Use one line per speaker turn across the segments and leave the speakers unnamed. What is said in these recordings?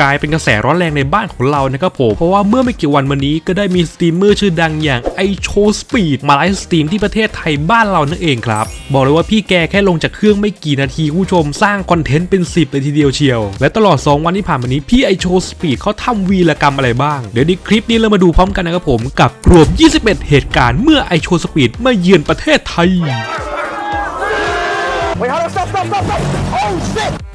กลายเป็นกระแสร้อนแรงในบ้านของเรานะครับผมเพราะว่าเมื่อไม่กี่วันมานี้ก็ได้มีสตรีมเมอร์ชื่อดังอย่างไอโชสปีดมาไลฟ์สตรีมที่ประเทศไทยบ้านเรานั่นเองครับบอกเลยว่าพี่แกแค่ลงจากเครื่องไม่กี่นาทีผู้ชมสร้างคอนเทนต์เป็น 10เลยทีเดียวเชียว และตลอด 2 วันที่ผ่านมานี้พี่ไอโชสปีดเขาทำวีรกรรมอะไรบ้าง เดี๋ยวในคลิปนี้เรามาดูพร้อมกันนะครับผมกับรวม 21 เหตุการณ์เมื่อไอโชสปีดมาเยือนประเทศไทย
Wait, hold on, stop, stop, stop, stop! Oh shit!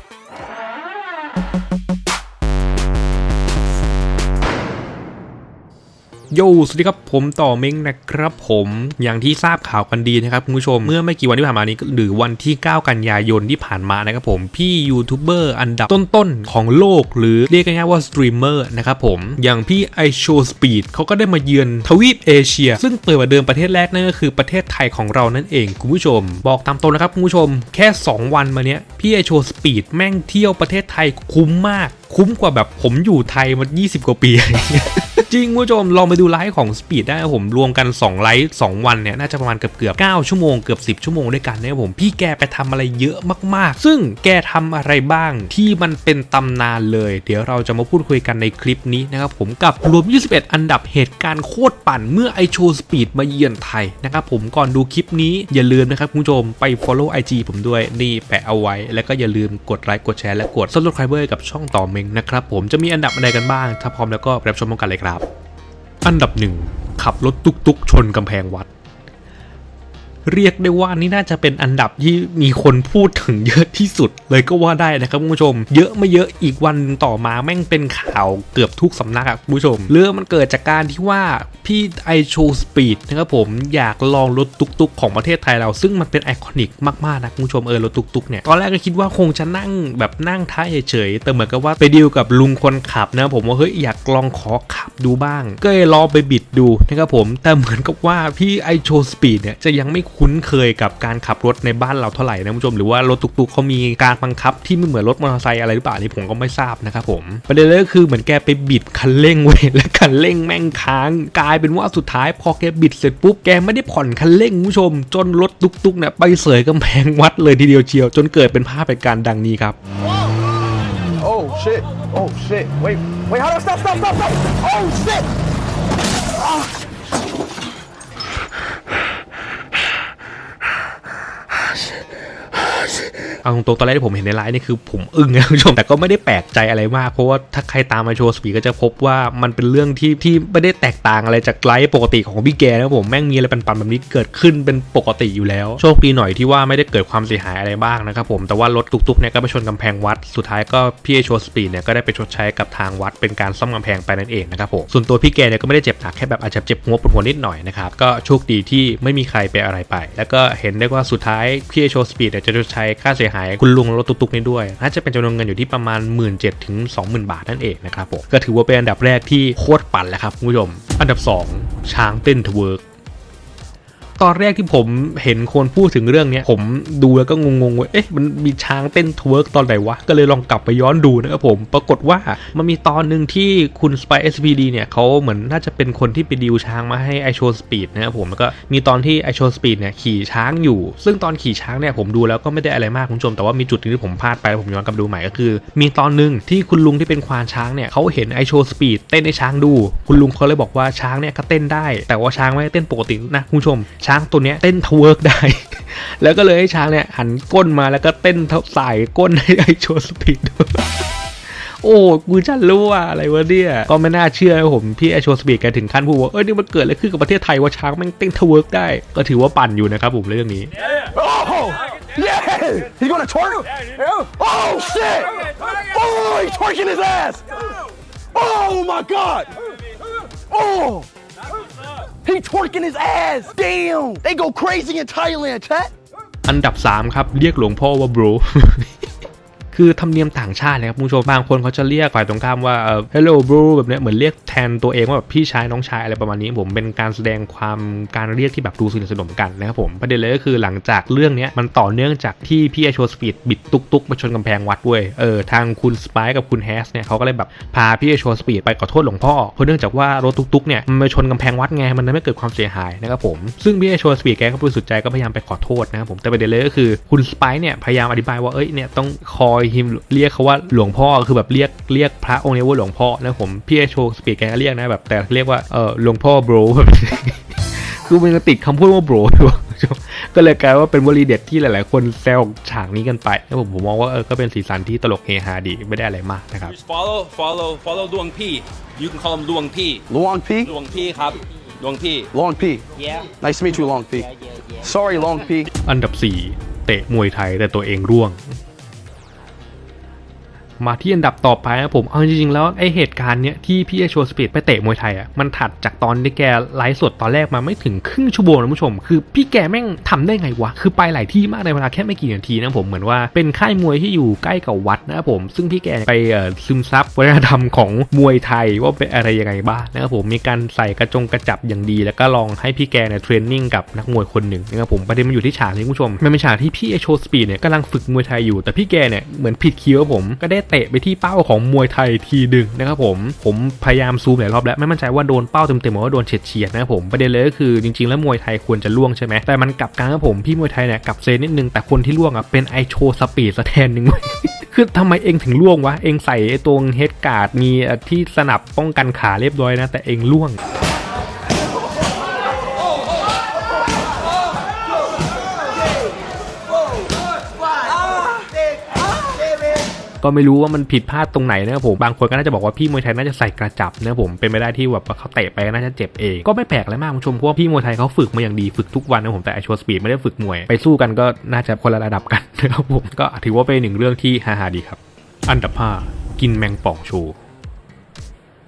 โยสวัสดีครับผมต่อเม้งนะครับผมอย่างที่ทราบข่าวกันดีนะครับคุณผู้ชมเมื่อไม่กี่วันที่ผ่านมานี้หรือวันที่ 9 กันยายนที่ผ่านมานะครับผมพี่ยูทูบเบอร์อันดับต้นๆของโลก หรือเรียกง่ายๆว่าสตรีมเมอร์นะครับผมอย่างพี่ไอโชสปีดเขาก็ได้มาเยือนทวีปเอเชีย ซึ่งเปิดมาเดิมประเทศแรกนั่นก็คือประเทศไทยของเรานั่นเองคุณผู้ชม บอกตามตรงนะครับคุณผู้ชม แค่ 2 วันมาเนี้ยพี่ไอโชสปีดแม่งเที่ยวประเทศไทยคุ้มมาก คุ้มกว่าแบบผมอยู่ไทยมา 20 กว่าปีจริงคุณผู้ชมลองไปดูไลฟ์ของสปีดได้ผมรวมกัน 2 ไลฟ์2วันเนี่ยน่าจะประมาณเกือบเกือบ9ชั่วโมงเกือบ10 ชั่วโมงด้วยกันนะครับผมพี่แกไปทำอะไรเยอะมากๆ ซึ่งแกทำอะไรบ้างที่มันเป็นตำนานเลย เดี๋ยวเราจะมาพูดคุยกันในคลิปนี้นะครับผมกับรวม 21 อันดับเหตุการณ์โคตรปั่นเมื่อไอโชสปีดมาเยือนไทยนะครับผมก่อนดูคลิปนี้อย่าลืมนะครับคุณผู้ชมไป follow IG ผมด้วยนี่แปะเอาไว้ แล้วก็อย่าลืมกดไลค์กดแชร์และกด subscribe กับช่องต่อเมงนะครับผมจะมีอันดับอะไรกันบ้าง ถ้าพร้อมแล้วก็รับชมกันเลยครับ อันดับหนึ่งขับรถตุกตุกๆชนกำแพงวัด เรียกได้ว่านี่น่าจะเป็นอันดับที่มีคนพูดถึงเยอะที่สุด เลยก็ว่าได้นะครับคุณผู้ชม เยอะไม่เยอะอีกวันต่อมาแม่งเป็นข่าวเกือบทุกสำนักอะคุณผู้ชม เรื่องมันเกิดจากการที่ว่าพี่ไอโชสปีดนะครับผมอยากลองรถตุกตุกๆของประเทศไทยเรา ซึ่งมันเป็นไอคอนิกมากๆนะคุณผู้ชมเออรถตุกตุกๆเนี่ยตอนแรกก็คิดว่าคงจะนั่งแบบนั่งท้ายเฉยๆแต่เหมือนกับว่าไปดีลกับลุงคนขับนะผมว่าเฮ้ยอยากลองขอขับดูบ้าง ก็เลยลองไปบิดดูนะครับผมแต่เหมือนกับว่าพี่ไอโชสปีดเนี่ยจะยังไม่คุ้นเคยกับการขับรถในบ้านเราเท่าไหร่นะคุณผู้ชมหรือว่ารถตุกๆเขามีการบังคับที่ไม่เหมือนรถมอเตอร์ไซค์อะไรหรือเปล่าอันนี่ผมก็ไม่ทราบนะครับผมประเด็นเลยก็คือเหมือนแกไปบิดคันเร่งไว้และคันเร่งแม่งค้าง กลายเป็นว่าสุดท้ายพอแกบิดเสร็จปุ๊บแกไม่ได้ผ่อนคันเร่งคุณผู้ชม จนรถตุกๆเนี่ยไปเสยกำแพงวัดเลยทีเดียวเชียว จนเกิดเป็นภาพเหตุการณ์ดังนี้ครับ
Oh shit! Oh shit! Wait, wait, hold on, stop, stop, stop, stop! Oh shit!
เอาตรงตอนแรกที่ผมเห็นในไลน์นี่คือผมอึ้งนะคุณผู้ชมแต่ก็ไม่ได้แปลกใจอะไรมากเพราะว่าถ้าใครตามมาโชว์สปีดก็จะพบว่ามันเป็นเรื่องที่ที่ไม่ได้แตกต่างอะไรจากไลฟ์ปกติของพี่แกนะผมแม่งมีอะไรปันๆแบบนี้เกิดขึ้นเป็นปกติอยู่แล้ว โชคดีหน่อยที่ว่าไม่ได้เกิดความเสียหายอะไรบ้างนะครับผมแต่ว่ารถตุกๆเนี่ยก็ไปชนกำแพงวัดสุดท้ายก็พี่โชว์สปีดเนี่ยก็ได้ไปชดใช้กับทางวัดเป็นการซ่อมกำแพงไปนั่นเองนะครับผมส่วนตัวพี่แกเนี่ยก็ไม่ได้เจ็บหนักแค่แบบอาจจะเจ็บหัวปวดหัวนิดหน่อยนะครับก็โชคดีที่ไม่มีใครเป็นอะไรไป แล้วก็เห็นได้ว่าสุดท้ายพี่โชว์สปีดเนี่ยจะชดใช้ค่าเสียหายคุณลุงรถตุกๆนี้ด้วยน่าจะเป็นจำนวนเงินอยู่ที่ประมาณ 1 7ื่นถึงสองหมบาทนั่นเองนะครับผมก็ถือว่าเป็นอันดับแรกที่โคตรปั่นแล้วครับคุณผู้ชมอันดับ 2 ช้างเต้นทเวิร์ก ตอนแรกที่ผมเห็นคนพูดถึงเรื่องเนี้ยผมดูแล้วก็งงๆว่าเอ๊ะมันมีช้างเต้นทเวิร์กตอนไหนวะ ก็เลยลองกลับไปย้อนดูนะครับผม ปรากฏว่ามันมีตอนหนึ่งที่คุณ Spy SPD เนี่ยเขาเหมือนน่าจะเป็นคนที่ไปดีลช้างมาให้ไอโชสปีดนะครับผมแล้วก็มีตอนที่ไอโชสปีดเนี่ยขี่ช้างอยู่ ซึ่งตอนขี่ช้างเนี่ยผมดูแล้วก็ไม่ได้อะไรมากคุณผู้ชมแต่ว่ามีจุดนึงที่ผมพลาดไปผมย้อนกลับดูใหม่ก็คือ มีตอนหนึ่งที่คุณลุงที่เป็นควานช้างเนี่ยเขาเห็นไอโชสปีดเต้นให้ช้างดู คุณลุงเขาเลยบอกว่าช้างเนี่ยก็เต้นได้ แต่ว่าช้างไม่เต้นปกตินะคุณผู้ชมช้างตัวเนี้ยเต้นทเวิร์กได้ แล้วก็เลยให้ช้างเนี่ยหันก้นมาแล้วก็เต้นเท่าสายก้นให้ไอโชสปีดดูโอ้กูจะรู้ว่าอะไรวะเนี่ย ก็ไม่น่าเชื่อผมพี่ไอโชสปีดแกถึงขั้นพูดว่า เอ้ยนี่มันเกิดอะไรขึ้นกับประเทศไทยว่าช้างแม่งเต้นทเวิร์กได้ ก็ถือว่าปั่นอยู่นะครับผมเรื่องนี้
Yeah! He's gonna twerk? Oh shit! Oh, he's twerking his ass! Oh my god! Oh! He twerking his ass! Damn! They go crazy in Thailand, chat!
อันดับ 3 ครับ เรียกหลวงพ่อว่า bro คือธรรมเนียมต่างชาตินะครับคุณผู้ชมบางคนเขาจะเรียกฝ่ายตรงข้ามว่าเออ hello bro แบบเนี้ยเหมือนเรียกแทนตัวเองว่าแบบพี่ชายน้องชายอะไรประมาณนี้ผมเป็นการแสดงความการเรียกที่แบบดูสนิทสนมกันนะครับผมประเด็นเลยก็คือหลังจากเรื่องเนี้ยมันต่อเนื่องจากที่พี่ไอโชสปีดบิดตุกตุกมาชนกำแพงวัดเว้ยเออทางคุณสไปกับคุณแฮสเนี่ยเขาก็เลยแบบพาพี่ไอโชสปีดไปขอโทษหลวงพ่อเพราะเนื่องจากว่ารถตุกตุกเนี่ยมันมาชนกำแพงวัดไงมันทำให้เกิดความเสียหายนะครับผมซึ่งพี่ไอโชสปีดแกก็บริสุทธิ์ใจก็พยายามไปขอโทษนะครับผมแต่ประเด็นเลยก็คือคุณสไปเนี่ยพยายามอธิบายว่าเอ้ยเนี่ยต้องคอยฮิมเรียกเขาว่าหลวงพ่อคือแบบเรียกเรียกพระองค์นี้ว่าหลวงพ่อนะผมพี่ไอโชว์สปีดแกก็เรียกนะแบบแต่เรียกว่าเออหลวงพ่อโบรแบบคือมันจะติดคำพูดว่าโบรอยู่ก็เลยกลายว่าเป็นวลีเด็ดที่หลาย ๆ คนแซวฉากนี้กันไปแล้วผมผมมองว่าเออก็เป็นสีสันที่ตลกเฮฮาดีไม่ได้อะไรมากนะครับ
Just follow follow follow ดวงพี่ you can call him ดวงพี่
Long P?
ดวงพี่ครับดวงพี่
Long P.
Yeah.
Nice to meet you, Long P. Sorry, Long P.
อันดับ 4 เตะมวยไทยแต่ตัวเองร่วง มาที่อันดับต่อไปนะผมเอาจริงๆแล้วไอเหตุการณ์เนี้ยที่พี่ไอโชว์สปีดไปเตะมวยไทยอะมันถัดจากตอนที่แกไลฟ์สดตอนแรกมาไม่ถึงครึ่งชั่วโมงนะผู้ชม คือพี่แกแม่งทำได้ไงวะ คือไปหลายที่มากในเวลาแค่ไม่กี่นาทีนะผมเหมือนว่าเป็นค่ายมวยที่อยู่ใกล้กับวัดนะครับผม ซึ่งพี่แกไปเอ่อซึมซับวัฒนธรรมของมวยไทยว่าเป็นอะไรยังไงบ้างนะครับผมมีการใส่กระจงกระจับอย่างดี แล้วก็ลองให้พี่แกเนี่ยเทรนนิ่งกับนักมวยคนหนึ่งนะครับผมประเด็นมันอยู่ที่ฉากนี้คุณผู้ชมมันเป็นฉากที่พี่ไอโชว์สปีดเนี่ยกำลังฝึกมวยไทยอยู่แต่พี่แกเนี่ยเหมือนผิดคิวผมก็ได้เตะไปที่เป้าของมวยไทยทีดึงนะครับผมผมพยายามซูมหลายรอบแล้วไม่มั่นใจว่าโดนเป้าเต็มๆหรือว่าโดนเฉียดเฉียดๆนะครับผมประเด็นเลยก็คือจริง ๆแล้วมวยไทยควรจะล่วงใช่ไหมแต่มันกลับกลารครับผมพี่มวยไทยเนี่ยกลับเซนนิดนึงแต่คนที่ล่วงอะเป็นไอโชสปีดซะแทนหนึ่งเว้ยคือทำไมเองถึงล่วงวะเองใส่ไอ้ตรงเฮดการ์ดมีที่สนับป้องกันขาเรียบร้อยนะแต่เองล่วง ก็ไม่รู้ว่ามันผิดพลาดตรงไหนนะครับผมบางคนก็น่าจะบอกว่าพี่มวยไทยน่าจะใส่กระจับนะผมเป็นไปได้ที่แบบเขาเตะไปน่าจะเจ็บเองก็ไม่แปลกอะไรมากคุณผู้ชมเพราะว่าพี่มวยไทยเขาฝึกมาอย่างดีฝึกทุกวันนะผมแต่ไอชัวสปีดไม่ได้ฝึกมวยไปสู้กันก็น่าจะคนละระดับกันนะครับผมก็ถือว่าเป็นหนึ่งเรื่องที่ฮาๆดีครับ อันดับ5กินแมงป่องโชว์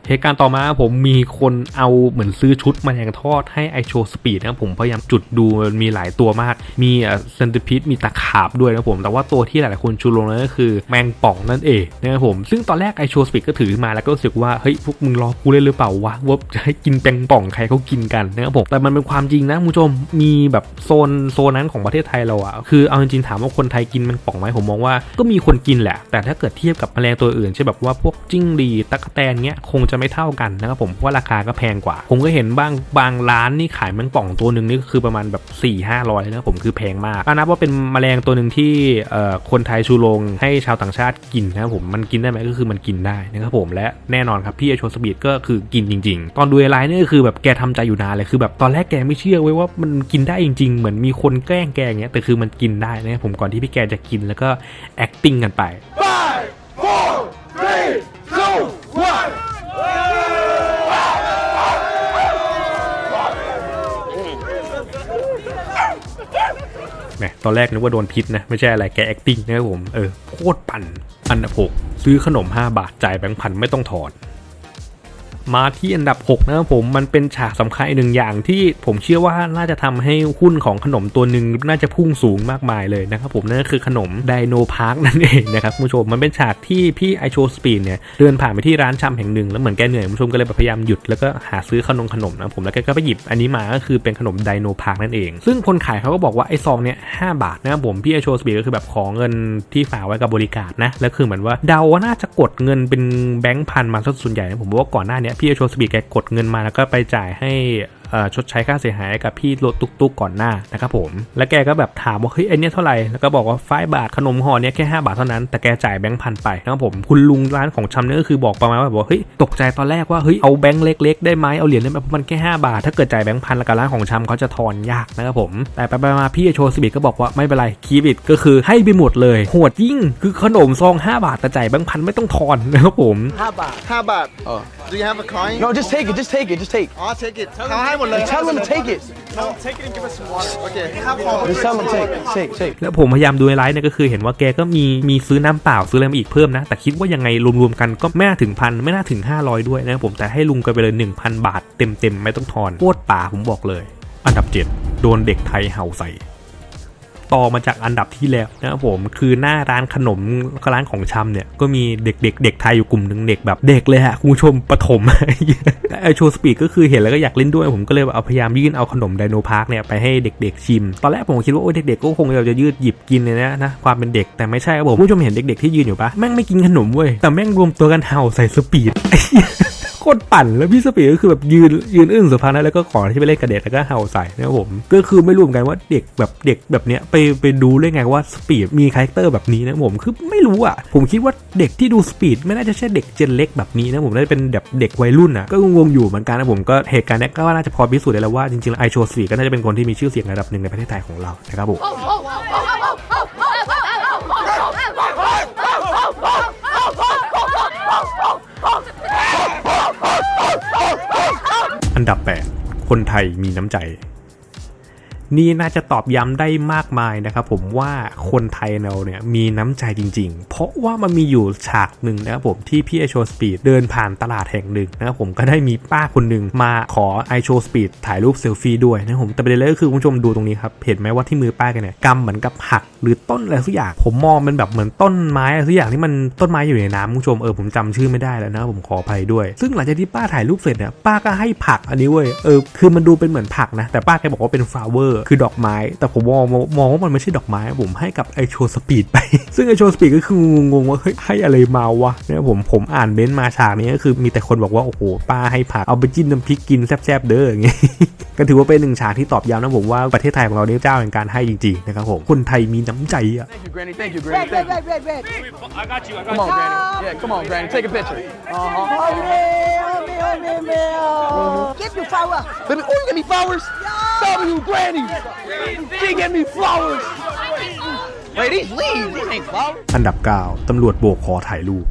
เหตุการณ์ต่อมาผมมีคนเอาเหมือนซื้อชุดแมลงทอดให้ไอโชสปีดนะครับผมพยายามจุดดูมันมีหลายตัวมาก มีเซนติพิษมีตะขาบด้วยนะผม แต่ว่าตัวที่หลายๆคนชูลงนั้นก็คือแมงป่องนั่นเองนะครับผมซึ่งตอนแรกไอโชสปีดก็ถือมาแล้วก็รู้สึกว่าเฮ้ยพวกมึงรอกูเล่นหรือเปล่าวะว่าจะให้กินแมงป่องใครเขากินกันนะครับผมแต่มันเป็นความจริงนะคุณผู้ชมมีแบบโซนโซนนั้นของประเทศไทยเราอะคือเอาจริงๆถามว่าคนไทยกินแมงป่องไหมผมมองว่าก็มีคนกินแหละ แต่ถ้าเกิดเทียบกับแมลงตัวอื่นเช่นแบบว่าพวกจิ้งหรีดตั๊กแตนเงี้ยคงจะไม่เท่ากันนะครับผมเพราะว่าราคาก็แพงกว่า ผมก็เห็นบางบางร้านนี่ขายแมงป่องตัวหนึ่งนี่คือประมาณแบบ4ี่ห้าร้อยนะครับผมคือแพงมากก็นับว่าเป็นแมลงตัวหนึ่งที่คนไทยชูโรงให้ชาวต่างชาติกินนะครับผมมันกินได้ไหมก็คือมันกินได้นะครับผมและแน่นอนครับพี่อโชสปีดก็คือกินจริง ๆ ตอนดูไลน์นี่ก็คือแบบแกทำใจอยู่นานเลยคือแบบตอนแรกแกไม่เชื่อเว้ยว่ามันกินได้จริง ๆ เหมือนมีคนแกล้งแกอย่างเงี้ยแต่คือมันกินได้นะครับผมก่อนที่พี่แกจะกินแล้วก็ acting กันไป
Five, four, three, two, one.
ตอนแรกนึกว่าโดนพิษนะ ไม่ใช่อะไรแก acting นะครับผม เออ โคตรปั่น อันดับหกซื้อขนม 5 บาทจ่ายแบงค์พันไม่ต้องถอน มาที่อันดับ 6 นะครับผมมันเป็นฉากสำคัญหนึ่งอย่างที่ผมเชื่อว่าน่าจะทำให้หุ้นของขนมตัวหนึ่งน่าจะพุ่งสูงมากมายเลยนะครับผมนั่นก็คือขนมไดโนพาร์คนั่นเองนะครับคุณผู้ชมมันเป็นฉากที่พี่ไอโชสปีนเนี่ยเดินผ่านไปที่ร้านชำแห่งหนึ่งแล้วเหมือนแกเหนื่อยคุณผู้ชมก็เลยพยายามหยุดแล้วก็หาซื้อขนมขนมนะผมแล้วแกก็ไปหยิบอันนี้มาก็คือเป็นขนมไดโนพาร์คนั่นเอง ซึ่งคนขายเขาก็บอกว่าไอซองเนี่ยห้าบาทนะครับผมพี่ไอโชสปีนก็คือแบบขอเงินที่ฝากไว้กับบริการนะแล้วคือเหมือนว่าเดาว่าน่าจะกดเงินเป็นแบงค์พันมาส่วนใหญ่นะผมว่าก่อนหน้าเี้ยพี่ไอโชสปีดแกกดเงินมาแล้วก็ไปจ่ายให้ ชดใช้ค่าเสียหายให้กับพี่รถตุกๆก่อนหน้านะครับผมแล้วแกก็แบบถามว่าเฮ้ยไอเนี้ยเท่าไหร่แล้วก็บอกว่าไฟบาทขนมห่อเนี้ยแค่5บาทเท่านั้นแต่แกจ่ายแบงค์พันไปนะครับผมคุณลุงร้านของชำเนี่ยก็คือบอกประมาณว่าแบบว่าเฮ้ยตกใจตอนแรกว่าเฮ้ยเอาแบงค์เล็กๆได้ไหมเอาเหรียญได้ไหมเพราะมันแค่5บาท ถ้าเกิดจ่ายแบงค์พันแล้วกับร้านของชำเขาจะทอนยากนะครับผมแต่ไปๆมาๆพี่โชว์สบิดก็บอกว่าไม่เป็นไรคีบิดก็คือให้ไปหมดเลยโหดยิ่งคือขนมซอง5บาทแต่จ่ายแบงค์พันไม่ต้องทอนนะครับผม
How about?
Oh.
Do you have a coin?
No, just take it. Just take it. Just take.
I'll take it. How high will I
Tell them to take it.
No, take it and give us some water. Okay. Have fun.
Just tell them to take it. Take, take.
แล้วผมพยายามดูในไลฟ์เนี่ยก็คือเห็นว่าแกก็มีมีซื้อน้ำเปล่าซื้ออะไรมาอีกเพิ่มนะ แต่คิดว่ายังไงรวมๆกันก็ไม่น่าถึงพันไม่น่าถึง 500 ด้วยนะครับผมแต่ให้ลุงกันไปเลย 1,000 บาทเต็มๆไม่ต้องทอนโคตรป่าผมบอกเลย อันดับ 7 โดนเด็กไทยเห่าใส่ ต่อมาจากอันดับที่แล้วนะครับผมคือหน้าร้านขนมร้านของชำเนี่ยก็มีเด็กๆเด็กไทยอยู่กลุ่มหนึ่งเด็กแบบเด็กเลยฮะคุณผู้ชมปฐมไอโชว์สปีดก็คือเห็นแล้วก็อยากเล่นด้วยผมก็เลยเอาพยายามยื่นเอาขนมไดโนพาร์คเนี่ยไปให้เด็ก ๆ ชิม ตอนแรกผมคิดว่าโอ้ยเด็กๆก็คงจะยืดหยิบกินเลยนะนะความเป็นเด็กแต่ไม่ใช่ครับผมคุณผู้ชมเห็นเด็กๆที่ยืนอยู่ปะแม่งไม่กินขนมเว้ยแต่แม่งรวมตัวกันเห่าใส่สปีด โคตรปั่นแล้วพี่สปีดก็คือแบบยืนยืนอึ้งสุดพักนะแล้วก็ขอที่ไปเล่นกระเด็ดแล้วก็เห่าใส่นะครับผมก็คือไม่รู้เหมือนกันว่าเด็กแบบเด็กแบบเนี้ยไปไปดูได้ไงว่าสปีดมีคาแรคเตอร์แบบนี้นะผมคือไม่รู้อะผมคิดว่าเด็กที่ดูสปีดไม่น่าจะใช่เด็กเจนเล็กแบบนี้นะผมน่าจะเป็นแบบเด็กวัยรุ่นอะก็งงอยู่เหมือนกันนะผมก็เหตุการณ์นี้ก็น่าจะพอพิสูจน์ได้แล้วว่าจริงๆไอโชสปีดก็น่าจะเป็นคนที่มีชื่อเสียงระดับหนึ่งในประเทศไทยของเรานะครับผม อันดับ 8 คนไทยมีน้ำใจ นี่น่าจะตอบย้ำได้มากมายนะครับผมว่าคนไทยเราเนี่ยมีน้ำใจจริง ๆ เพราะว่ามันมีอยู่ฉากหนึ่งนะครับผมที่พี่ไอโชสปีดเดินผ่านตลาดแห่งหนึ่งนะครับผมก็ได้มีป้าคนหนึ่งมาขอไอโชสปีดถ่ายรูปเซลฟี่ด้วยนะครับผมแต่ประเด็นเลยก็คือคุณผู้ชมดูตรงนี้ครับเห็นไหมว่าที่มือป้ากันเนี่ยกำเหมือนกับหักหรือต้นอะไรสักอย่างผมมองมันแบบเหมือนต้นไม้อะไรสักอย่างที่มันต้นไม้อยู่ในน้ำคุณผู้ชมเออผมจำชื่อไม่ได้แล้วนะผมขออภัยด้วย ซึ่งหลังจากที่ป้าถ่ายรูปเสร็จเนี่ยป้าก็ให้ผักอันนี้เว้ยเออคือมันดูเป็นเหมือนผักนะแต่ป้าแกบอกว่าเป็นฟลาเวอร์คือดอกไม้ แต่ผมมองมองว่ามันไม่ใช่ดอกไม้ผมให้กับไอโชสปีดไป ซึ่งไอโชสปีดก็คืองงๆว่าเฮ้ยให้อะไรมาวะเนี่ยผมผมอ่านเม้นต์มาฉากนี้ก็คือมีแต่คนบอกว่าโอ้โหป้าให้ผักเอาไปจิ้มน้ำพริกกินแซ่บๆเด้ออย่างเงี้ยก็ถือว่าเป็นหนึ่งฉากที่ตอบย้ำนะผมว่าประเทศไทยของเราเนี่ยเจ้าแห่งการให้จริงๆนะครับผมคนไทยมีน้ำใจอะ
Thank you, Granny. Thank you,
Red,
Granny.
red,
Thank you.
red, red, red.
I got you. I got
Come
you.
on, Granny. Yeah, come on, Granny. Take a picture. Uh-huh.
Hombre, hombre, hombre, hombre. Give you flower.
Let me, oh, you give me flowers? W, Granny. She gave me flowers. Wait, these leaves. These ain't flowers.
อันดับ 9 ตำรวจโบกขอถ่ายรูป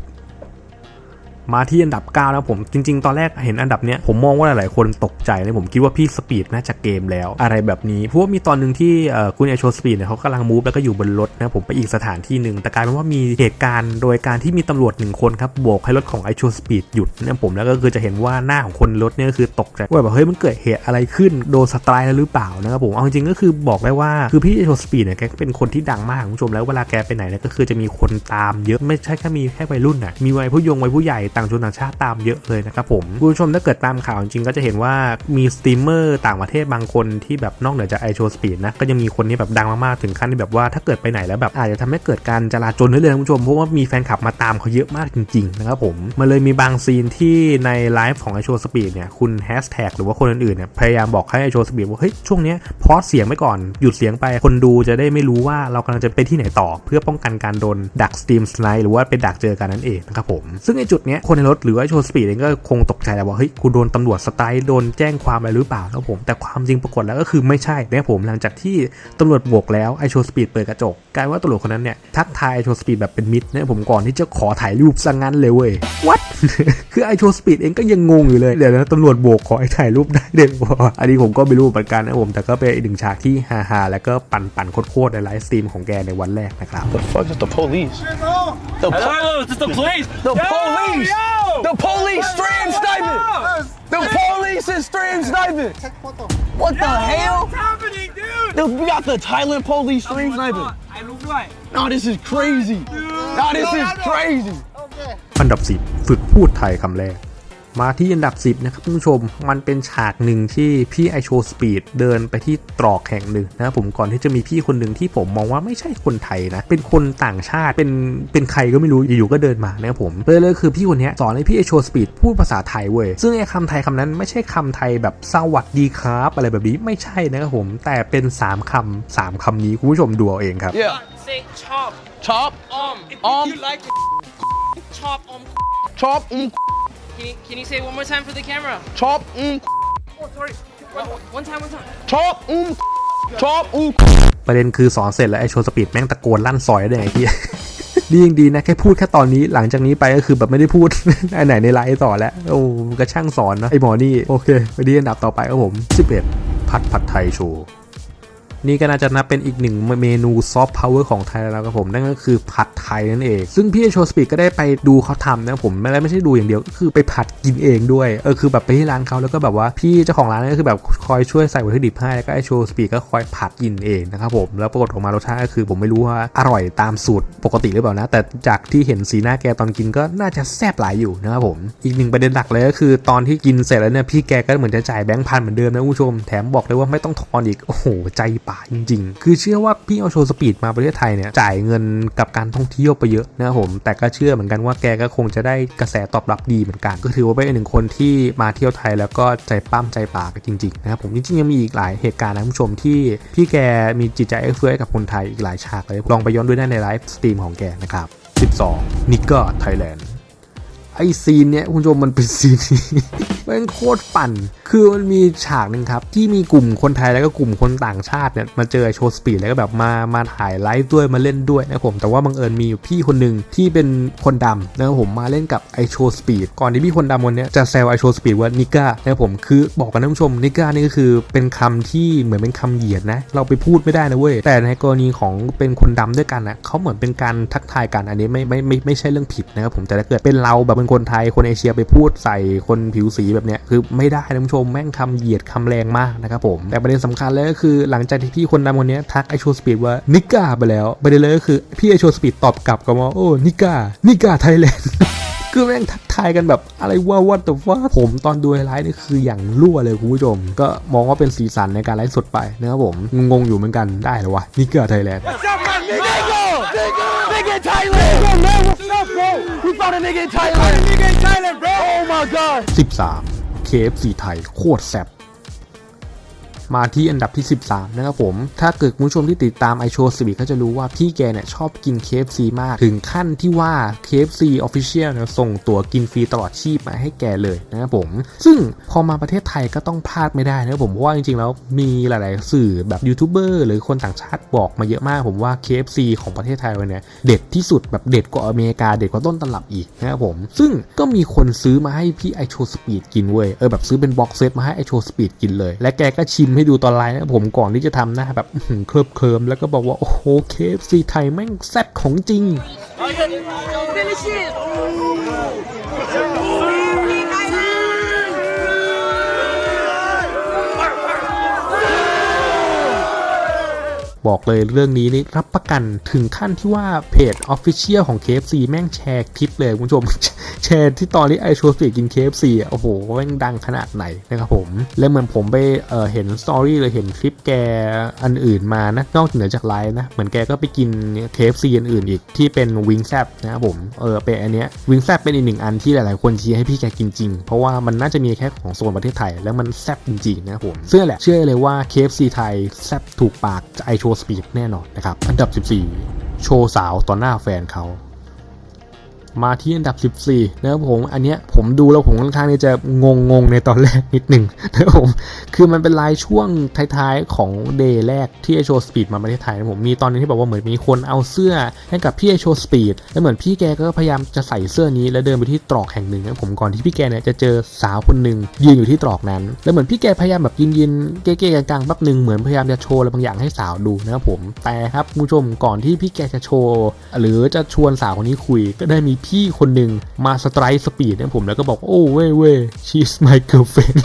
มาที่อันดับ9นะผมจริง ๆ ตอนแรกเห็นอันดับเนี้ยผมมองว่าหลาย ๆ คนตกใจเลยผมคิดว่าพี่สปีดน่าจะเกมแล้ว อะไรแบบนี้เพราะว่ามีตอนหนึ่งที่คุณไอโชสปีดเนี่ยเขากำลังมูฟแล้วก็อยู่บนรถนะผมไปอีกสถานที่หนึ่งแต่กลายเป็นว่ามีเหตุการณ์โดยการที่มีตำรวจหนึ่งคนครับโบกให้รถของไอโชสปีดหยุดนะผมแล้วก็คือจะเห็นว่าหน้าของคนรถเนี่ยคือตกใจว่าแบบเฮ้ยมันเกิดเหตุอะไรขึ้นโดนสไตร์แล้วหรือเปล่านะครับผมเอาจริงก็คือบอกได้ว่าคือพี่ไอโชสปีดเนี่ยแกก็เป็นคนที่ดังมากคุณผู้ชมแล้วเวลาแกไปไหนเนี่ยก็คือจะมีคนตามเยอะไม่ใช่แค่มีแค่วัยรุ่นนะมีวัยผู้ยงวัยผู้ใหญ่ต่างชนต่างชาติตามเยอะเลยนะครับผมคุณผู้ชมถ้าเกิดตามข่าวจริงก็จะเห็นว่ามีสตรีมเมอร์ต่างประเทศบางคนที่แบบนอกเหนือจากไอโชสปีดนะก็ยังมีคนที่แบบดังมากๆถึงขั้นที่แบบว่าถ้าเกิดไปไหนแล้วแบบอาจจะทำให้เกิดการจลาจลได้เลยคุณผู้ชมเพราะว่ามีแฟนคลับมาตามเขาเยอะมากจริงๆนะครับผมมันเลยมีบางซีนที่ในไลฟ์ของไอโชสปีดเนี่ยคุณแฮชแท็กหรือว่าคนอื่นๆเนี่ยพยายามบอกให้ไอโชสปีดว่าเฮ้ยช่วงเนี้ยพอสเสียงไว้ก่อนหยุดเสียงไปคนดูจะได้ไม่รู้ว่าเรากำลังจะไปที่ไหนต่อ เพื่อป้องกันการโดนดักสตรีมสไนหรือว่าไปดักเจอกันนั่นเองนะครับผมซึ่งไอจุดเนี้ยคนในรถหรือว่าไอโชสปีดเองก็คงตกใจแหละว่าเฮ้ยกูโดนตำรวจสไตล์โดนแจ้งความอะไรหรือเปล่าครับผมแต่ความจริงปรากฏแล้วก็คือไม่ใช่นะครับผมหลังจากที่ตำรวจโบกแล้วไอโชสปีดเปิดกระจกกลายว่าตำรวจคนนั้นเนี่ยทักทายไอโชสปีดแบบเป็นมิตรนะผมก่อนที่จะขอถ่ายรูปซะงั้นเลยเว้ย what คือไอโชสปีดเองก็ยังงงอยู่เลยเดี๋ยวนะตำรวจโบกขอให้ถ่ายรูปได้เด็ดวะอันนี้ผมก็ไม่รู้เหมือนกันนะผมแต่ก็เป็นอีกหนึ่งฉากที่ฮาๆแล้วก็ปั่นปั่นๆโคตรๆในไลฟ์สตรีมของแกในวันแรกนะครับ
The fuck is the police? The, po-
Hello, this is the police.
the
Yo,
police!
yo!
The police stream sniping! The police is stream sniping! What the hell?
What's happening, dude?
Dude, we got the Thailand police stream sniping.
ถ่ายรูปด้วย
No, this is crazy. No, this is crazy.
อันดับ 10 ฝึกพูดไทยคำแรก มาที่อันดับ 10 นะครับคุณผู้ชม มันเป็นฉากหนึ่งที่พี่ไอโชสปีดเดินไปที่ตรอกแห่งหนึ่งนะครับผมก่อนที่จะมีพี่คนหนึ่งที่ผมมองว่าไม่ใช่คนไทยนะ เป็นคนต่างชาติเป็นเป็นใครก็ไม่รู้อยู่ๆก็เดินมานะครับผมเลยเลยคือพี่คนเนี้ยสอนให้พี่ไอโชสปีดพูดภาษาไทยเว้ยซึ่งไอคำไทยคำนั้นไม่ใช่คำไทยแบบสวัสดีครับอะไรแบบนี้ไม่ใช่นะครับผมแต่เป็น 3คำสามคำนี้คุณผู้ชมดูเอาเองครับ
Yeah.
Say chop
Chop,
um
Um.
you like chop um
chop, mm,
can you, can you say it one more time for the camera
chop, mm,
oh sorry one, one time one time
chop, mm, chop, mm.
ประเด็นคือสอนเสร็จแล้วไอโชว์สปีดแม่งตะโกนลั่นซอยได้ไงพี่ดียังดีนะแค่พูดแค่ตอนนี้หลังจากนี้ไปก็คือแบบไม่ได้พูด อันไหนในไลฟ์ต่อแล้ว โอ้กระช่างสอนนะไอหมอนี่ โอเคไปดีอันดับต่อไปครับผม11ผัดผัดไทยโชว์ นี่ก็น่าจะนับเป็นอีกหนึ่งเมนูซอฟต์พาวเวอร์ของไทยแล้วครับผม นั่นก็คือผัดไทยนั่นเอง ซึ่งพี่โชว์สปีดก็ได้ไปดูเขาทำนะผมไม่ได้ไม่ใช่ดูอย่างเดียวก็คือไปผัดกินเองด้วยเออคือแบบไปที่ร้านเขาแล้วก็แบบว่าพี่เจ้าของร้านก็คือแบบคอยช่วยใส่วัตถุดิบให้แล้วก็ไอโชว์สปีดก็คอยผัดกินเองนะครับผมแล้วปรากฏออกมารสชาติก็คือผมไม่รู้ว่าอร่อยตามสูตรปกติหรือเปล่านะ แต่จากที่เห็นสีหน้าแกตอนกินก็น่าจะแซ่บหลายอยู่นะครับผมอีกหนึ่งประเด็นหลักเลยก็คือตอนที่กินเสร็จแล้วเนี่ยพี่แกก็เหมือนจะจ่ายแบงค์พันเหมือนเดิมนะผู้ชมแถมบอกเลยว่าไม่ต้องทอนอีกโอ้โหใจปาจริง ๆ คือเชื่อว่าพี่เอาโชว์สปีดมาประเทศไทยเนี่ยจ่ายเงินกับการท่องเที่ยวไปเยอะนะครับผม แต่ก็เชื่อเหมือนกันว่าแกก็คงจะได้กระแสตอบรับดีเหมือนกัน ก็ถือว่าเป็นหนึ่งคนที่มาเที่ยวไทยแล้วก็ใจปั้มใจปากันจริงๆนะครับผมจริงๆยังมีอีกหลายเหตุการณ์นะคุณผู้ชมที่พี่แกมีจิตใจเอื้อเฟื้อกับคนไทยอีกหลายฉากเลยลองไปย้อนดูได้ในไลฟ์สตรีมของแกนะครับ12นิกเกอร์ไทยแลนด์ ไอซีนเนี้ยคุณผู้ชมมันเป็นซีนที่ม่งโคตรปั่น คือมันมีฉากหนึ่งครับ ที่มีกลุ่มคนไทยแล้วก็กลุ่มคนต่างชาติเนี่ยมาเจอโชว์สปีดแล้วก็แบบมามาถ่ายไลฟ์ด้วยมาเล่นด้วยนะครับผมแต่ว่าบังเอิญมีอยู่พี่คนหนึ่งที่เป็นคนดำนะครับผมมาเล่นกับไอโชว์สปีดก่อนที่พี่คนดำคนนี้จะแซวไอโชว์สปีดว่านิก้านะครับผมคือบอกกันท่านผู้ชมนิก้านี่ก็คือเป็นคำที่เหมือนเป็นคำเหยียดนะ เราไปพูดไม่ได้นะเว้ยแต่ในกรณีของเป็นคนดำด้วยกันนะเขาเหมือนเป็นการทักทายกันอันนี้ไม่ไม่ไม่ไม่ใช่เรื่องผิดนะครับผมแต่ถ้าเกิดเป็นเราแบบเป็นคนไทยคนเอเชียไปพูดใส่คนผิวสีแบบเนี้ยคือไม่ได้นะท่านผู้ชมแม่งคำเหยียดคำแรงมากนะครับผมแต่ประเด็นสำคัญเลยก็คือหลังจากที่พี่คนดำคนเนี้ยทักไอโชสปีดว่านิก้าไปแล้วประเด็นเลยก็คือพี่ไอโชสปีดตอบกลับกับมาโอ้นิก้านิก้าไทยแลนด์คือแม่งทักทายกันแบบอะไรว่าวัดแต่ว่าผมตอนดูไฮไลฟ์นี่คืออย่างรั่วเลยคุณผู้ชม ก็มองว่าเป็นสีสันในการไลฟ์สดไปนะครับผม งงอยู่เหมือนกันได้หรอวะนี่เกิดไทยแลนด์
nigga? Nigga! Nigga in Thailand! Nigga, man, what's up, bro? We found a nigga in Thailand. Found a nigga in Thailand, bro. Oh my god.
13 KFC ไทย โคตรแซ่บ มาที่อันดับที่ 13 นะครับผม ถ้าเกิดคุณผู้ชมที่ติดตามไอโชว์สวีก็จะรู้ว่าพี่แกเนี่ยชอบกิน KFC มาก ถึงขั้นที่ว่า KFC Official เนี่ยส่งตั๋วกินฟรีตลอดชีพมาให้แกเลยนะครับผม ซึ่งพอมาประเทศไทยก็ต้องพลาดไม่ได้นะครับผมเพราะว่าจริงๆแล้วมีหลาย ๆ สื่อแบบยูทูบเบอร์หรือคนต่างชาติบอกมาเยอะมาก ผมว่า KFC ของประเทศไทยเนี่ยเด็ดที่สุดแบบเด็ดกว่าอเมริกาเด็ดกว่าต้นตำรับอีกนะครับผม ซึ่งก็มีคนซื้อมาให้พี่ไอโชสปีดกินเว้ยเออแบบซื้อเป็นบ็อกเซตมาให้ไอโชสปีดกินเลย และแกก็ชิมใให้ดูตอนไลน์นะผมก่อนที่จะทำหน้าแบบอื้อหือเคลิบเคลิมแล้วก็บอกว่า โอ้โหเคฟซีไทยแม่งแซ่บของจริง บอกเลยเรื่องนี้นี่รับประกันถึงขั้นที่ว่าเพจ Official ของ KFC แม่งแชร์คลิปเลยคุณผู้ชม แชร์ที่ตอนที่ไอโชว์สกิน KFC อะโอ้โหแม่งดังขนาดไหนนะครับผม และเหมือนผมไปเเห็นสตอรี่เลยเห็นคลิปแกอันอื่นมานะนอกเหนือจากไลฟ์นะ เหมือนแกก็ไปกิน KFC อันอื่นอีกที่เป็นวิงแซบนะครับผมเออเป็นอันเนี้ยวิงแซบเป็นอีกหนึ่งอันที่หลายๆคนเชียร์ให้พี่แกกินจริง เพราะว่ามันน่าจะมีแค่ของโซนประเทศไทยแล้วมันแซบจริงๆนะครับผมเชื่อแหละเชื่อเลยว่า KFC ไทยแซบถูกปากไอโชว์สปีดแน่นอนนะครับ อันดับ 14 โชว์สาวต่อหน้าแฟนเขา มาที่อันดับ 14 นะครับผม อันเนี้ยผมดูแล้วผมค่อนข้างที่จะงงงๆในตอนแรกนิดหนึ่งนะครับผม คือมันเป็นลน์ช่วงท้ายๆของเดย์แรกที่ไอโชว์สปีดมาประเทศไทยนะผม มีตอนนึงที่บอกว่าเหมือนมีคนเอาเสื้อให้กับพี่ไอโชว์สปีด แล้วเหมือนพี่แกก็พยายามจะใส่เสื้อนี้แล้วเดินไปที่ตรอกแห่งหนึ่งนะผมก่อนที่พี่แกเนี่ยจะเจอสาวคนหนึ่งยืนอยู่ที่ตรอกนั้น แล้วเหมือนพี่แกพยายามแบบยืนๆเก๊ๆกลางๆแป๊บหนึ่งเหมือนพยายามจะโชว์อะไรบางอย่างให้สาวดูนะครับผม แต่ครับคุณผู้ชมก่อนที่พี่แกจะโชว์ หรือจะชวนสาวคนนี้คุยก็ได้มีพี่คนหนึ่งมาสไตร์สปีดนะผมแล้วก็บอกโอ้เว้ยเว้ย she's my girlfriend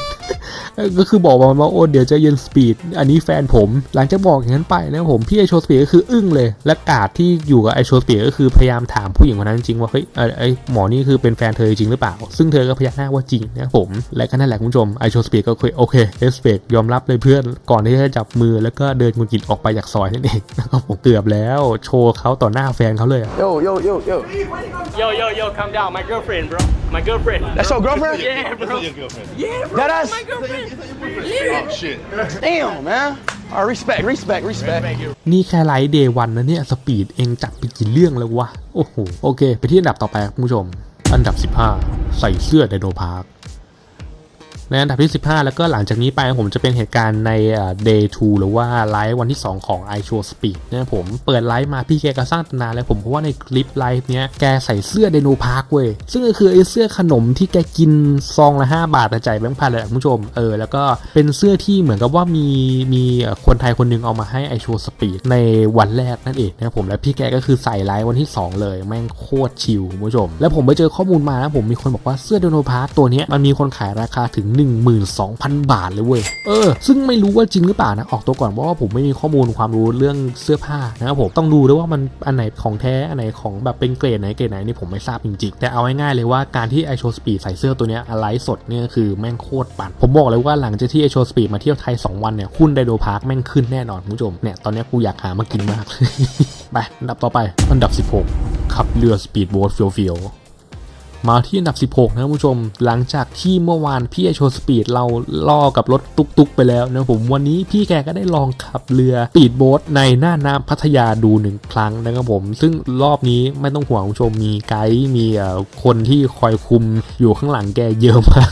ก็คือบอกมาว่าโอ้เดี๋ยวจะเย็นสปีดอันนี้แฟนผม หลังจากบอกอย่างนั้นไปนะผมพี่ไอโชสปีดก็คืออึ้งเลย และกาดที่อยู่กับไอโชสปีดก็คือพยายามถามผู้หญิงคนนั้นจริงว่าเฮ้ยเอ่อไอหมอนี่คือเป็นแฟนเธอจริงหรือเปล่า ซึ่งเธอก็พยักหน้าว่าจริงนะผม และก็นั่นแหละคุณผู้ชมไอโชสปีดก็คุยโอเคเอสเปกยอมรับเลยเพื่อนก่อนที่จะจับมือแล้วก็เดินกุนกิดออกไปจากซอยนั่นเองนะครับผมเกือบแล้วโชว์เขาต่อหน้าแฟนเขาเลยอะ
Yo, yo, yo, yo.
Yo, yo, yo, calm down. My girlfriend, bro. My girlfriend.
That's your girlfriend?
Yeah, bro.
That us? Oh shit. Damn, man. All right, respect, respect, respect.
นี่แค่ไลฟ์เดย์วันนะเนี่ย สปีดเองจัดไปกี่เรื่องแล้ววะ โอ้โห โอเค ไปที่อันดับต่อไปครับคุณผู้ชม อันดับ 15 ใส่เสื้อไดโนพาร์ค ในอันดับที่ 15 แล้วก็หลังจากนี้ไปผมจะเป็นเหตุการณ์ในเอ่อ day 2 หรือว่าไลฟ์วันที่ 2 ของ i Show Speed นะครับผมเปิดไลฟ์มาพี่แกก็สร้างตำนานแล้วผมเพราะว่าในคลิปไลฟ์เนี้ยแกใส่เสื้อไดโนพาร์คเว้ย ซึ่งก็คือไอ้เสื้อขนมที่แกกินซองละ 5 บาทแต่จ่ายแบงค์พันเลยคุณผู้ชมเออแล้วก็เป็นเสื้อที่เหมือนกับว่ามีมีคนไทยคนหนึงเอามาให้ i Show Speed ในวันแรกนั่นเองนะครับผมและพี่แกก็คือใส่ไลฟ์วันที่ 2 เลยแม่งโคตรชิลคุณผู้ชม แล้วผมไปเจอข้อมูลมานะผมมีคนบอกว่าเสื้อไดโนพาร์คตัวเนี้ยมันมีคนขายราคาถึง12,000 บาทเลยเว้ย เออ ซึ่งไม่รู้ว่าจริงหรือเปล่านะ ออกตัวก่อนเพราะว่าผมไม่มีข้อมูลความรู้เรื่องเสื้อผ้านะครับผม ต้องดูด้วยว่ามันอันไหนของแท้ อันไหนของแบบเป็นเกรดไหนเกรดไหนนี่ผมไม่ทราบจริงๆ แต่เอาง่ายๆเลยว่าการที่ไอโชสปีดใส่เสื้อตัวเนี้ยไลฟ์สดเนี่ยคือแม่งโคตรปั่น ผมบอกเลยว่าหลังจากที่ไอโชสปีดมาเที่ยวไทย 2 วันเนี่ยหุ้นไดโดพาร์คแม่งขึ้นแน่นอนคุณผู้ชม เนี่ยตอนนี้กูอยากหามากินมาก ไปอันดับต่อไปอันดับ 16ขับเรือสปีดโบ๊ทเฟียวๆ มาที่อันดับ 16 นะครับผู้ชม หลังจากที่เมื่อวานพี่ไอโชว์สปีดเราล่อกับรถตุกๆ ไปแล้วนะผมวันนี้พี่แกก็ได้ลองขับเรือปีดโบ๊ทในหน้าน้ำพัทยาดูหนึ่งครั้งนะครับผม ซึ่งรอบนี้ไม่ต้องห่วงคุณผู้ชมมีไกด์มีเอ่อคนที่คอยคุมอยู่ข้างหลังแกเยอะมาก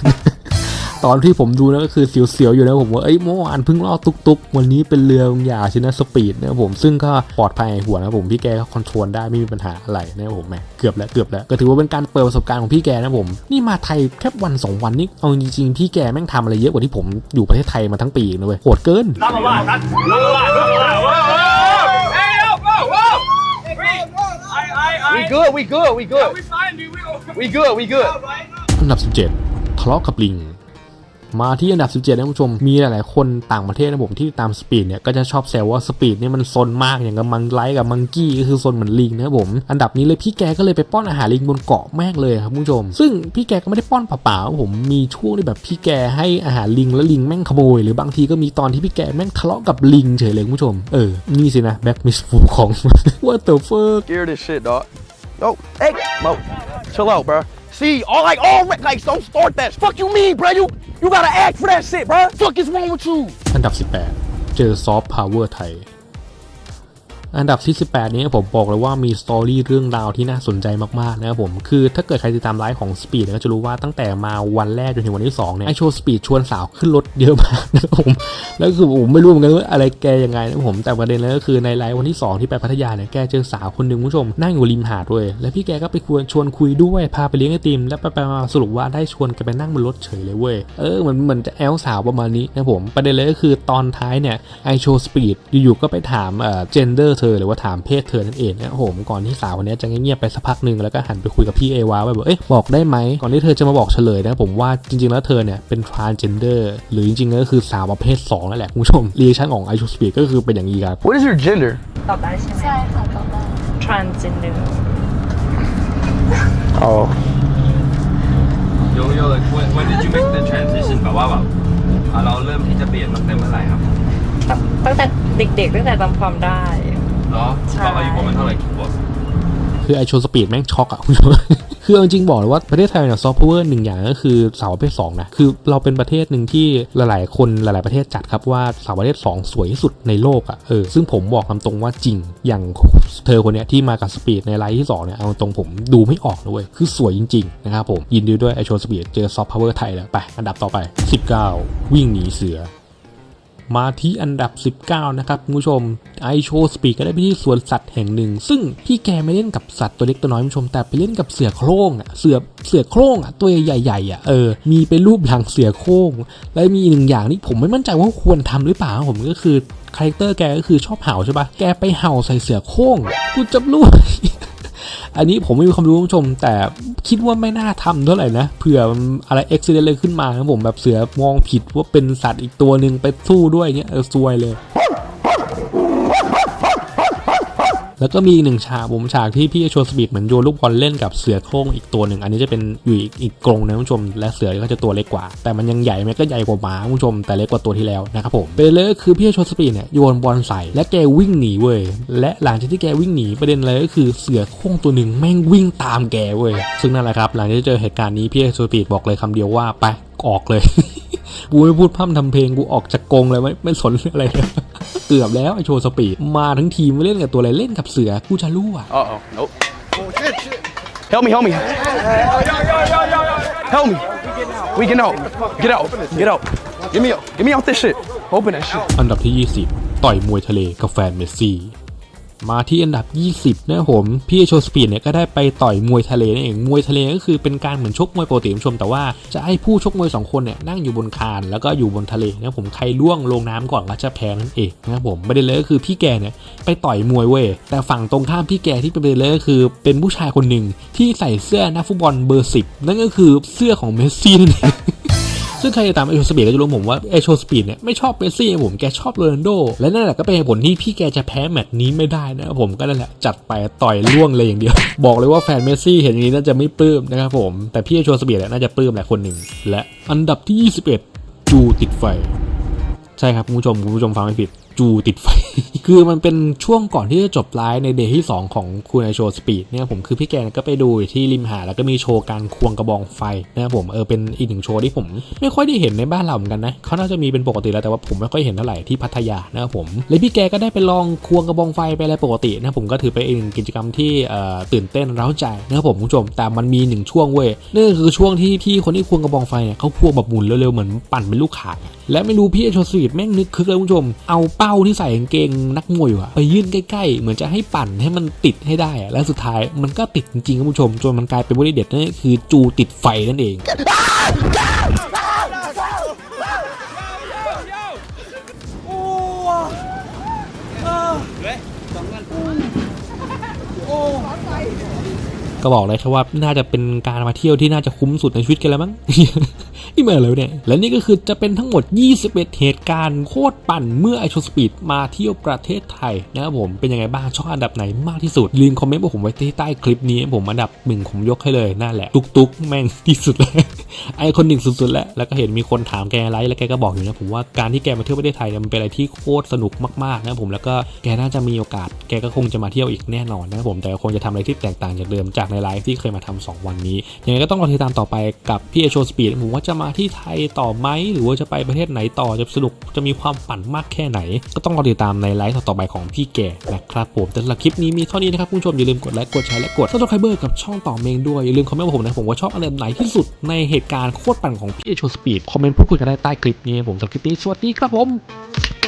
ตอนที่ผมดูนะก็คือเสียวๆอยู่นะผมว่าเอ้ยเมื่อวานเพิ่งล่อตุกๆ วันนี้เป็นเรือยาวชินะสปีดนะครับผมซึ่งก็ปลอดภัยหัวนะครับผมพี่แกก็คอนโทรลได้ไม่มีปัญหาอะไรนะครับผมแหมเกือบแล้วเกือบแล้วก็ถือว่าเป็นการเปิดประสบการณ์ของพี่แกนะผมนี่มาไทยแค่วันสองวันนี่เอาจริงๆพี่แกแม่งทำอะไรเยอะกว่าที่ผมอยู่ประเทศไทยมาทั้งปีอีกนะเว้ยโหดเกิน
Number one, that's number one, number one. Whoa, whoa! Hey, yo, whoa, whoa! We, I, I, I.
We good, we good, we good.
We fine, dude. We,
We good, we good.
อันดับ 17 ทะเลาะกับลิง มาที่อันดับ 17นะคุณผู้ชม มีหลายๆ คนต่างประเทศนะผมที่ตามสปีดเนี่ยก็จะชอบแซวว่าสปีดเนี่ยมันซนมากอย่างกับมังไลกับมังกี้ก็คือซนเหมือนลิงนะผม อันดับนี้เลยพี่แกก็เลยไปป้อนอาหารลิงบนเกาะแม่งเลยครับคุณผู้ชม ซึ่งพี่แกก็ไม่ได้ป้อนเปล่าๆผมมีช่วงที่แบบพี่แกให้อาหารลิงแล้วลิงแม่งขโมยหรือบางทีก็มีตอนที่พี่แกแม่งทะเลาะกับลิงเฉยเลยคุณผู้ชมเออนี่สินะแบ็กมิสฟูของ What the fuck
Scared this shit, dog. Oh, hey, Mo, chill out, bro. See, all like, all like, don't start that. Fuck you mean, bro? You you gotta act for that shit, bro. Fuck is wrong with you?
อันดับ 18 เจอซอฟต์พาวเวอร์ไทย อันดับที่ 18 นี้ผมบอกเลยว่ามีสตอรี่เรื่องราวที่น่าสนใจมากๆนะครับผมคือถ้าเกิดใครติดตามไลฟ์ของสปีดก็จะรู้ว่าตั้งแต่มาวันแรกจนถึงวันที่2เนี่ยไอโชว์สปีดชวนสาวขึ้นรถเยอะมากนะครับผมแล้วคือผมไม่รู้เหมือนกันว่าอะไรแกยังไงนะผมแต่ประเด็นเลยก็คือในไลฟ์วันที่ 2 ที่ไปพัทยาเนี่ยแกเจอสาวคนหนึ่งคุณผู้ชมนั่งอยู่ริมหาดด้วยแล้วพี่แกก็ไปชวนชวนคุยด้วยพาไปเลี้ยงไอติม แล้วไปมาสรุปว่าได้ชวนแกไปนั่งบนรถเฉยเลยเว้ยเออเหมือนเหมือนจะแอลสาวประมาณนี้นะผมประเด็นเลยก็คือตอนท้ายเนี่ยไอโชว์สปีดอยู่ๆก็ไปถามเอ่อเจนเดอร์ธอหรือว่าถามเพศเธอนั่นเองนะครับผมก่อนที่สาวคนนี้จะเงียบๆไปสักพักหนึ่งแล้วก็หันไปคุยกับพี่เอวาไปบอกเอ๊ะบอกได้ไหมก่อนที่เธอจะมาบอกเฉลยนะผมว่าจริงๆแล้วเธอเนี่ยเป็น transgender หรือจริงๆก็คือสาวประเภท2นั่นแหละคุณผู้ชมรีชั่นของไอโชว์สปีดก็คือเป็นอย่างนี้ครับ
What is your gender?
ตอบได้ใช่ไหม
ใช่ค่ะตอบได้
transgender
Oh.
Yo yo like when when did you make the transition แบบว่าแบบอะเราเริ่มที่จะเปลี่ยนตั้งแต่เมื่อไหร่ครับ
ตั้งแต่เด็กๆตั้งแต่จำความได้
เหรอ
ใช่
ตอนอายุประมาณเท่าไหร่กี่ขวบ
คือไอโชว์สปีดแม่งช็อกอะคุณผู้ชม คือเอาจริงๆบอกเลยว่าประเทศไทยเนี่ยซอฟต์พาวเวอร์หนึ่งอย่างก็คือสาวประเภทสองนะ คือเราเป็นประเทศหนึ่งที่หลายๆ คนหลายๆประเทศจัดครับว่าสาวประเภทสองสวยที่สุดในโลกอะเออซึ่งผมบอกตามตรงว่าจริงอย่างเธอคนเนี้ยที่มากับสปีดในไลน์ที่สองเนี่ยเอาตรงผมดูไม่ออกเลยเว้ยคือสวยจริงๆนะครับผมยินดีด้วยไอโชว์สปีดเจอซอฟต์พาวเวอร์ไทยแล้วไปอันดับต่อไป 19 วิ่งหนีเสือ มาที่อันดับ 19 นะครับคุณผู้ชมไอโชว์สปีดก็ได้ไปที่สวนสัตว์แห่งหนึ่ง ซึ่งพี่แกไม่เล่นกับสัตว์ตัวเล็กตัวน้อยคุณผู้ชมแต่ไปเล่นกับเสือโคร่งอะเสือเสือโคร่งอะตัวใหญ่ๆอะเออมีเป็นรูปหลังเสือโคร่งและมีหนึ่งอย่างที่ผมไม่มั่นใจว่าควรทำหรือเปล่าผมก็คือคาแรคเตอร์แกก็คือชอบเห่าใช่ปะแกไปเห่าใส่เสือโคร่งกูจะรู้ อันนี้ผมไม่มีความรู้คุณผู้ชม แต่คิดว่าไม่น่าทำเท่าไหร่นะเผื่ออะไรเอ็กซิเดนเลยขึ้นมาครับผมแบบเสือมองผิดว่าเป็นสัตว์อีกตัวหนึ่งไปสู้ด้วยเงี้ยเออซวยเลย แล้วก็มีอีกหนึ่งฉากผมฉากที่พี่โชว์สปีดเหมือนโยนลูกบอลเล่นกับเสือโคร่งอีกตัวหนึ่งอันนี้จะเป็นอยู่อีกอีกกรงนะคุณผู้ชม และเสือก็จะตัวเล็กกว่า แต่มันยังใหญ่ไหมก็ใหญ่กว่าหมาคุณผู้ชม แต่เล็กกว่าตัวที่แล้วนะครับผมเปเลยก็คือพี่โชว์สปีดเนี่ยโยนบอลใส่และแกวิ่งหนีเว้ยและหลังจากที่แกวิ่งหนีประเด็นเลยก็คือเสือโคร่งตัวหนึ่งแม่งวิ่งตามแกเว้ยซึ่งนั่นแหละครับหลังจากเจอเหตุการณ์นี้พี่โชว์สปีดบอกเลยคำเดียวว่าไปออกเลยกูไม่พูดพร่ำทำเพลงกูออกจากกรงเลยไม่ไม่สนอะไรเลย เกือบแล้วไอโชว์สปีดมาทั้งทีมไม่เล่นกับตัวอะไรเล่นกับเสือกูจะรู้อะ
Uh oh. Nope. Help me, help me. Help me. We can out. Get out. Get out. Get me out. Get me out this shit. Open that shit.
อันดับที่ 20 ต่อยมวยทะเลกับแฟนเมสซี่ มาที่อันดับ 20นะผมพี่โชว์สปีดเนี่ยก็ได้ไปต่อยมวยทะเลนั่นเองมวยทะเลก็คือเป็นการเหมือนชกมวยปกติคุณผู้ชมแต่ว่าจะให้ผู้ชกมวย 2 คนเนี่ยนั่งอยู่บนคานแล้วก็อยู่บนทะเลนะผมใครล่วงลงน้ำก่อนก็จะแพ้นั่นเองนะผมประเด็นเลยก็คือพี่แกเนี่ยไปต่อยมวยเว้ยแต่ฝั่งตรงข้ามพี่แกที่เป็นประเด็นเลยก็คือเป็นผู้ชายคนหนึ่งที่ใส่เสื้อนักฟุตบอลเบอร์10นั่นก็คือเสื้อของเมสซี่นั่นเอง ซึ่งใครติดตามเอโชสปีดก็จะรู้ผมว่าเอโชสปีดเนี่ยไม่ชอบเมสซี่ผมแกชอบโรนัลโดและนั่นแหละก็เป็นเหตุผลที่พี่แกจะแพ้แมตช์นี้ไม่ได้นะครับผมก็นั่นแหละจัดไปต่อยล่วงเลยอย่างเดียว บอกเลยว่าแฟนเมสซี่เห็นอย่างนี้น่าจะไม่ปลื้มนะครับผมแต่พี่เอโชสปีดเนี่ยน่าจะปลื้มแหละคนหนึ่งและอันดับที่ 21 จูติดไฟ ใช่ครับคุณผู้ชมคุณผู้ชมฟังไม่ผิด จูติดไฟ คือมันเป็นช่วงก่อนที่จะจบไลฟ์ในเดย์ที่ 2 ของคุณไอโชว์สปีดเนี่ยผมคือพี่แกก็ไปดูที่ริมหาดแล้วก็มีโชว์การควงกระบองไฟนะครับผมเออเป็นอีกหนึ่งโชว์ที่ผม ไม่ค่อยได้เห็นในบ้านเราเหมือนกันนะเขาน่าจะมีเป็นปกติแล้วแต่ว่าผมไม่ค่อยเห็นเท่าไหร่ที่พัทยานะครับผมและพี่แกก็ได้ไปลองควงกระบองไฟไปอะไรปกตินะผมก็ถือเป็นอีกหนึ่งกิจกรรมที่ตื่นเต้นเร้าใจนะครับผมคุณผู้ชมแต่มันมีหนึ่งช่วงเว้ยนั่คือช่วงที่พี่คนที่ควงกระบองไฟเนี่ยเขาควงแบบหมุนเร็วๆเหมือนปั่นเป็นลูกขาและไม่รู้พี่เอโชวสวีดแม่งนึกคึกเลยคุณผู้ชม เอาเป้าที่ใส่กางเกงนักมวยอะไปยื่นใกล้ๆ เหมือนจะให้ปั่นให้มันติดให้ได้อะและสุดท้ายมันก็ติดจริงๆคุณผู้ชม จนมันกลายเป็นวลีเด็ดนั่นคือจูติดไฟนั่นเอง ก็บอกเลยครับว่าน่าจะเป็นการมาเที่ยวที่น่าจะคุ้มสุดในชีวิตกันแล้วมั้งนี่มาแล้วเนี่ย และนี่ก็คือจะเป็นทั้งหมด 21 เหตุการณ์โคตรปั่นเมื่อไอช w สปีดมาเที่ยวประเทศไทยนะครับผมเป็นยังไงบ้างชอบอันดับไหนมากที่สุดลืมคอมเมนต์บอกผมไว้ที่ใต้คลิปนี้ผมอันดับหนึ่งผมยกให้เลยนั่นแหละตุกตุกแม่งที่สุดแล้วไอคนหนึ่งสุดๆแล้วแล้วก็เห็นมีคนถามแกไลฟ์แล้วแกก็บอกอยู่นะผมว่าการที่แกมาเที่ยวประเทศไทยเนี่ยมันเป็นอะไรที่โคตรสนุกมากๆนะครับผมแล้วก็แกน่าจะมีโอกาส แกก็คงจะมาเที่ยวอีกแน่นอนนะครับผมแต่คงจะทำอะไรที่แตกต่างจากเดิมจากในไลฟ์ที่เคยมาทำสองวันนี้ ยังไงก็ต้องรอติดตามต่อไปกับพี่เอโชสปีดผมว่าจะมาที่ไทยต่อไหม หรือว่าจะไปประเทศไหนต่อจะสนุกจะมีความปั่นมากแค่ไหน ก็ต้องรอติดตามในไลฟ์ต่อไปของพี่แกนะครับผมแต่สำหรับคลิปนี้มีเท่านี้นะครับคุณผู้ชมอย่าลืมกดไลค์กดแชร์และกด subscribe กับช่องต่อเมงด้วยอย่าลืมคอมเมนต์ผมนะผมว่าชอบอันไหนที่สุดในเหตุการณ์โคตรปั่นของพี่เอโชสปีดคอมเมนต์พูดคุยกันได้ใต้คลิปนี้ผมสำหรับคลิปนี้สวัสดีครับผม